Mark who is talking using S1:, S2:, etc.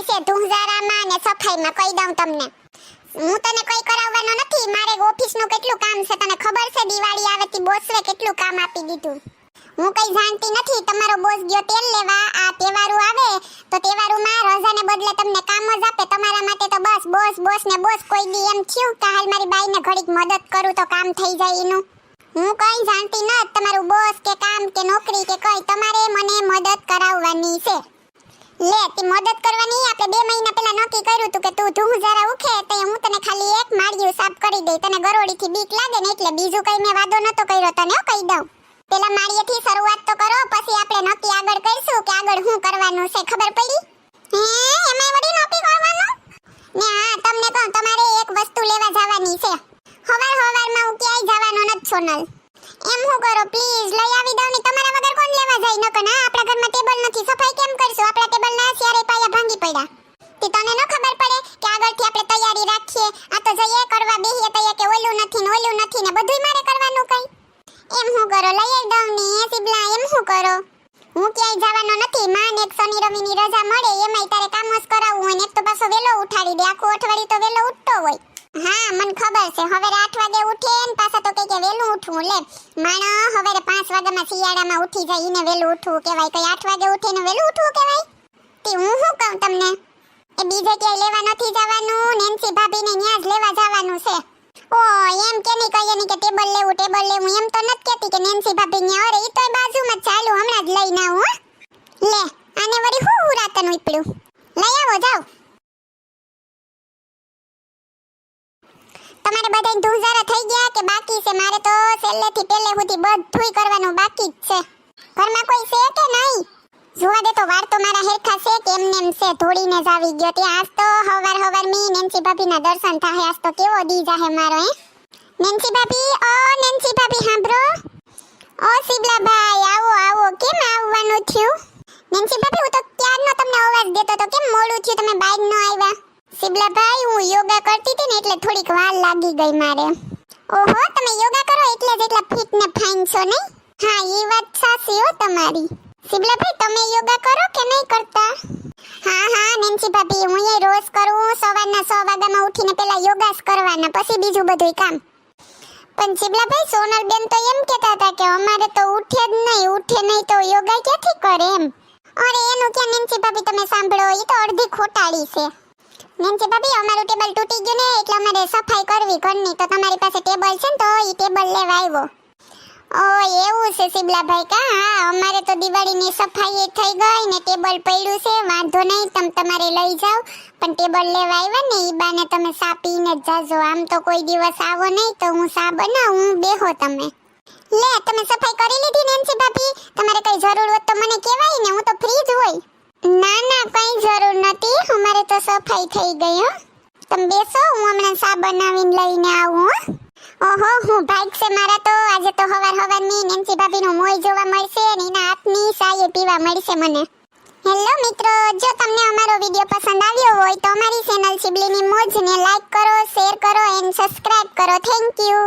S1: કરાવવાની છે ધુંઝારામાં ને સફાઈમાં કહી દઉં તમને. હું તને કોઈ કરાવવાનો નથી, મારે ઓફિસનું કેટલું કામ છે, તને ખબર છે, દિવાળી આવે તી બોસરે કેટલું કામ આપી દીધું. હું કઈ જાણતી નથી, તમારો બોસ ગયો તેલ લેવા, આ તહેવારો આવે, તો તહેવારોમાં રજાને બદલે તમને કામ જ આપે, તમારા માટે તો બસ, બોસ બોસ ને બોસ કોઈ દી એમ થયું કે હાલ મારી બાઈને ઘડીક મદદ કરું તો કામ થઈ જાય એનું. હું કઈ જાણતી ન તમારું બોસ કે કામ કે નોકરી કે કઈ, તમારે મને મદદ કરાવવાની છે. લે, તે મદદ કરવાની. આપણે બે મહિના પહેલા નક્કી કર્યું તું કે તું ધૂમ જરા ઉખે, તો હું તને ખાલી એક માળિયું સાફ કરી દઈ. તને ગરોડીથી બીક લાગે ને એટલે બીજું કઈ મેં વાદો નતો કર્યો તને કહી દઉં. પેલા માળિયેથી શરૂઆત તો કરો, પછી આપણે નક્કી આગળ કરીશું કે આગળ શું કરવાનું છે, ખબર પડી? હે એમાં વળી નક્કી કરવાનું? ને હા, તમને કહું, તમારે એક વસ્તુ લેવા જવાની છે. હવાર હવારમાં હું ક્યાંય જવાનો નથી સોનલ. એમ હું કરો? પ્લીઝ લઈ આવી દઉં ને તમારા વગર કોણ લેવા જાય? નકર ના, આપણા ઘરમાં ટેબલ નથી. સફાઈ કેમ કરશું? આપણા ટેબલ ના સ્યારે પાયા ભાંગી પડ્યા. તે તને ન ખબર પડે કે આગળથી આપણે તૈયારી રાખીએ. આ તો જઈએ, કરવા બેહીએ તૈયાર કે ઓલું નથી ને ઓલું નથી ને બધુંય મારે કરવાનું કઈ. એમ હું કરો? લઈ દઉં ને એ સિબલા, એમ હું કરો? હું ક્યાંય જવાનો નથી. માન એક શનિ રવિની રજા મળે, એમાંય તારે કામોસ કરાવવું હોય ને, એક તો પાછો વેલો ઉઠાડી દે. આખું અઠવાડિયું તો વેલો ઉઠતો હોય. હા, મને ખબર છે. હવે આઠ વાગે ઉઠે ને પાછા કે વેલું ઉઠવું લે. માણો હવે પાંચ વાગ્યામાં શિયાળામાં ઉઠી જાય, ઈને વેલું ઉઠવું કહેવાય. કઈ આઠ વાગે ઉઠે ને વેલું ઉઠવું કહેવાય? તે હું શું કહું તમને? એ બીજે ક્યાંય લેવા નથી જવાનું, નેન્સી ભાભીને ન્યા જ લેવા જવાનું છે. ઓ એમ કે નહીં કહીએ કે ટેબલ લેવું ટેબલ લેવું, એમ તો નથી કહેતી કે નેન્સી ભાભી ન્યા અરે ઈ તો બાજુમાં જ ચાલુ હમણાં જ લઈને આવું હો લે આને વળી હું હુરાતન ઉપડ્યું લઈ આવો જાઓ તમારે બધાય ધુંઝારા થઈ ગયા કે બાકી છે? મારે તો છેલ્લેથી પેલે સુધી બધુંય કરવાનું બાકી જ છે. ઘરમાં કોઈ છે કે નહીં? જોવા દે તો વાર તો મારા હેરખા છે કે એમને એમ છે ધોડીને જ આવી ગયો તે આજ તો હવાર હવાર મી નેન્સી ભાભીના દર્શન થાય. આજ તો કેવો દી જાહે મારો, હે? નેન્સી ભાભી, ઓ નેન્સી ભાભી સાંભળો ઓ સિબલા ભાઈ આવો આવો. કેમ આવવાનું થયું? નેન્સી ભાભી, હું તો ક્યારનો તમને અવાજ દેતો તો કેમ મોડું થયું? તમે બહાર ન આવ્યા? ભાઈ, હું યોગા કરતી હતી ને એટલે થોડીક વાર લાગી ગઈ મારે. ઓહો, તમે યોગા કરો એટલે જ એટલા ફિટ ને ફાઇન છો નહીં? હા, એ વાત સાચી હો તમારી. ભાઈ, તમે યોગા કરો કે નહીં કરતા? હા હા, નેન્સી ભાભી, હું એ રોજ કરું સવારના સો વાગ્યામાં ઉઠીને પહેલા યોગા કરવાના, પછી બીજું બધું કામ. પણ શિબલાભાઈ સોનલ બેન તો એમ કહેતા હતા કે અમારે તો ઉઠે જ નહીં, ઉઠે નહીં તો યોગા ક્યાંથી કરે એમ? અરે, એનું ક્યાં નેન્સી ભાભી તમે સાંભળો, એ તો અડધી ખોટાડી છે. નેન્સી ભાભી, અમારું ટેબલ તૂટી ગયું ને, એટલે અમારે સફાઈ કરવી ઘરની. તો તમારી પાસે ટેબલ છે ને, તો એ ટેબલ લેવા આવ્યો. ઓ, એવું છે શિબલાભાઈ કા? હા, અમારે તો દિવાળીની સફાઈ થઈ ગઈ ને, ટેબલ પડ્યું છે. વાંધો નહીં, તમ તમારે લઈ જાઓ. પણ ટેબલ લેવા આવ્યા ને એ બાને તમે સા પીને જ જાજો. આમ તો કોઈ દિવસ આવો નહીં, તો હું સા બનાવું બેહો તમે. લે, તમે સફાઈ કરી લીધી નેન્સી ભાભી? તમારે કઈ જરૂર હોત તો મને કહેવાય ને, હું તો ફ્રી જ હોય. ના ના, કઈ જરૂર નથી. અમારે તો સફાઈ થઈ ગઈ તમે બેસો, હું હમણાં સા બનાવીને લઈને આવું, હો. ઓહો, હું ભાઈક છે મારા તો. આજે તો હવાર હવારની નેન્સી ભાભીનું મોય જોવા મળશે અને એના હાથની સાયે પીવા મળશે મને. હેલો મિત્રો. જો તમને અમારો વિડિયો પસંદ આવ્યો હોય, તો અમારી ચેનલ સિબલીની મોજને લાઈક કરો શેર કરો એન્ડ સબસ્ક્રાઇબ કરો. Thank you